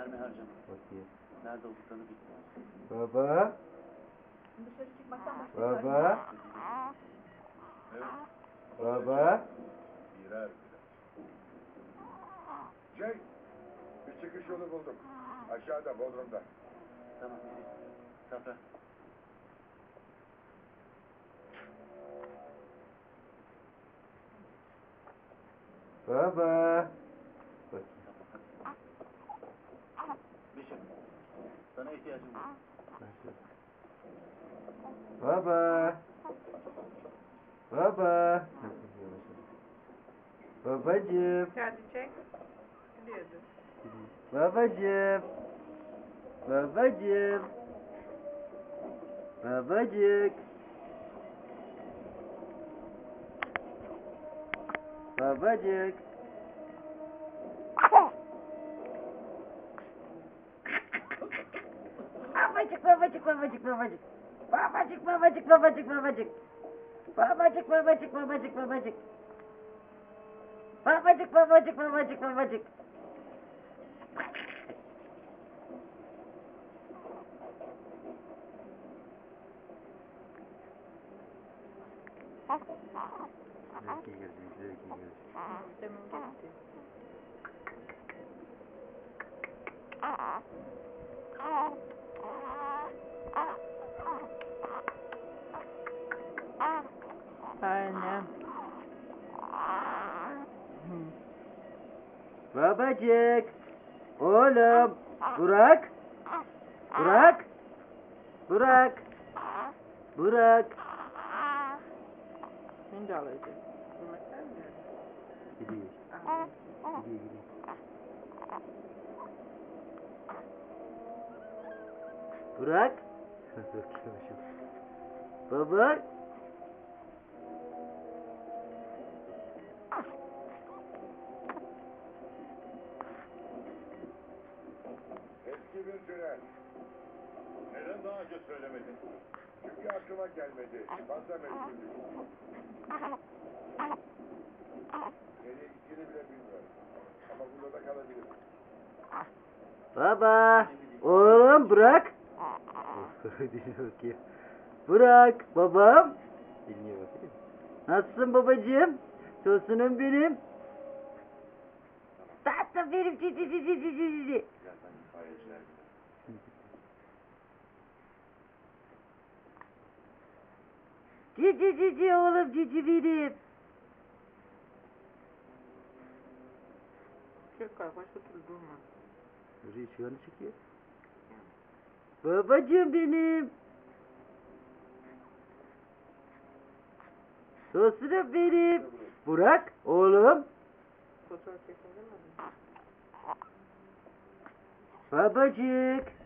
Mermi harcama. Bakayım. Nerede olduklarını bilmiyorum. Baba. Dışarı çıkmaktan başka Baba. Evet. Baba. Birer birer. Cenk, bir çıkış yolu buldum. Aşağıda, Bodrum'da. Tamam. yürü. Safra. Baba. Bakayım. Bişop. Sana ihtiyacım var. Nasıl? Baba. Baba. Babacığım. Hadi çek. Gidiyordu. Babacığım. Babacığım. Babacık. Babacık. Babacık, babacık, babacık, babacık. Babacık, babacık, babacık, babacık. Babacık, babacık, babacık, babacık. Babacık, babacık, babacık, babacık. Zevki gelecek, zevki gelecek. Demin gitti. Aynen. Babacık. Oğlum. Burak. Burak. Burak. Burak. Alacağız. Yemekler mi? Gidiyor. Gidiyor gidiyor. Burak. Bakıyormuşum. Eski bir tünel. Neden daha önce söylemedin? Çünkü aklıma gelmedi. Fazla meşguldük. Nereye gittiğini bile bilmiyorum. Ama burada da kalabilirim. Baba. Oğlum Burak. Dinliyor bakayım. Burak. Babam. Dinliyor bakayım. Nasılsın babacığım? Tosunum benim. Tatlım benim. Cici cici cici cici. İtfaiyeciler gelir. Cici cici oğlum cici benim. Çek var. Başka türlü durma. Şu an çıkıyor. Babacığım benim. Tosunum benim. Burak oğlum. Fotoğraf çekin demedin. Babacık.